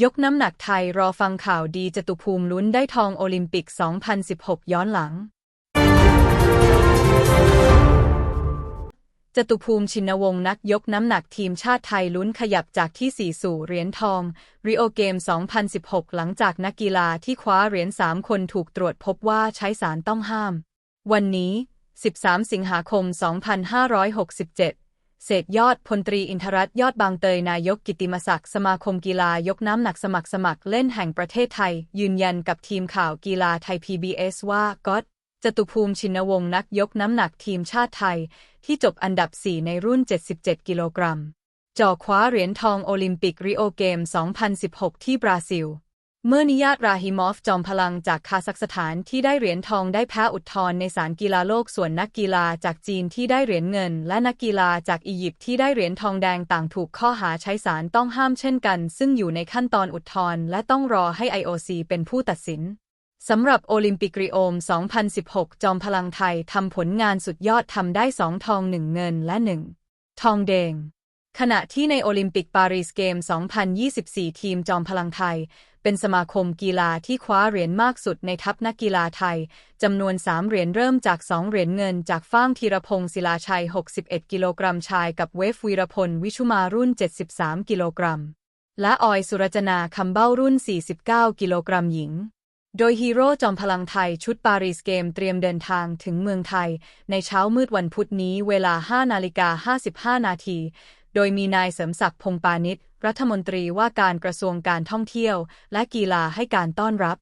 ยกน้ำหนักไทยรอฟังข่าวดีจตุภูมิลุ้นได้ทองโอลิมปิก 2016 ย้อนหลัง จตุภูมิชินวงศ์นักยกน้ำหนักทีมชาติไทยลุ้นขยับจากที่ 4 สู่เหรียญทองริโอเกม 2016 หลังจากนักกีฬาที่คว้าเหรียญ3 คนถูกตรวจพบว่าใช้สารต้องห้าม วันนี้ 13 สิงหาคม 2567 เศษยอดพลตรีอินทรัตยอดบางเตยนายกกิตติมศักดิ์สมาคมกีฬายกน้ำหนักสมัครสมัครเล่นแห่งประเทศไทย ยืนยันกับทีมข่าวกีฬาไทย PBS ว่าก๊อตจตุภูมิชินวงศ์นักยกน้ำหนักทีมชาติไทย ที่จบอันดับ 4 ในรุ่น 77 กิโลกรัมจ่อคว้าเหรียญทองโอลิมปิกริโอเกม 2016 ที่บราซิล เมื่อนิยาตราฮิมอฟจอมพลังจากคาซัคสถานที่ได้เหรียญทองได้แพ้อุดทธรในศาลกีฬาโลกส่วนนักกีฬาจากจีนที่ได้เหรียญเงิน และนักกีฬาจากอียิปต์ที่ได้เหรียญทองแดงต่างถูกข้อหาใช้สารต้องห้ามเช่นกัน ซึ่งอยู่ในขั้นตอนอุดทธรและต้องรอให้ IOC เป็นผู้ตัดสินสำหรับโอลิมปิกริโอม 2016 จอมพลังไทยทำผลงานสุดยอดทำได้2ทอง1เงินและ1ทองแดง ขณะที่ในโอลิมปิกปารีสเกม 2024 ทีมจอมพลังไทย เป็นสมาคมกีฬาที่คว้าเหรียญมากสุดในทัพนักกีฬาไทย จำนวน 3 เหรียญเริ่มจาก 2 เหรียญเงินจากฟ้างธีรพงศ์ศิลาชัย 61 กิโลกรัมชาย กับเวฟวีรพล วิชุมารุ่น 73 กิโลกรัม และออยสุรจนาคำเบ้ารุ่น 49 กิโลกรัมหญิงโดยฮีโร่จอมพลังไทยชุดปารีสเกมเตรียมเดินทางถึงเมืองไทย ในเช้ามืดวันพุธนี้เวลา 5 นาฬิกา 55 นาที โดยมีนายเสริมศักดิ์พงปานิชรัฐมนตรีว่าการกระทรวงการท่องเที่ยว และกีฬาให้การต้อนรับ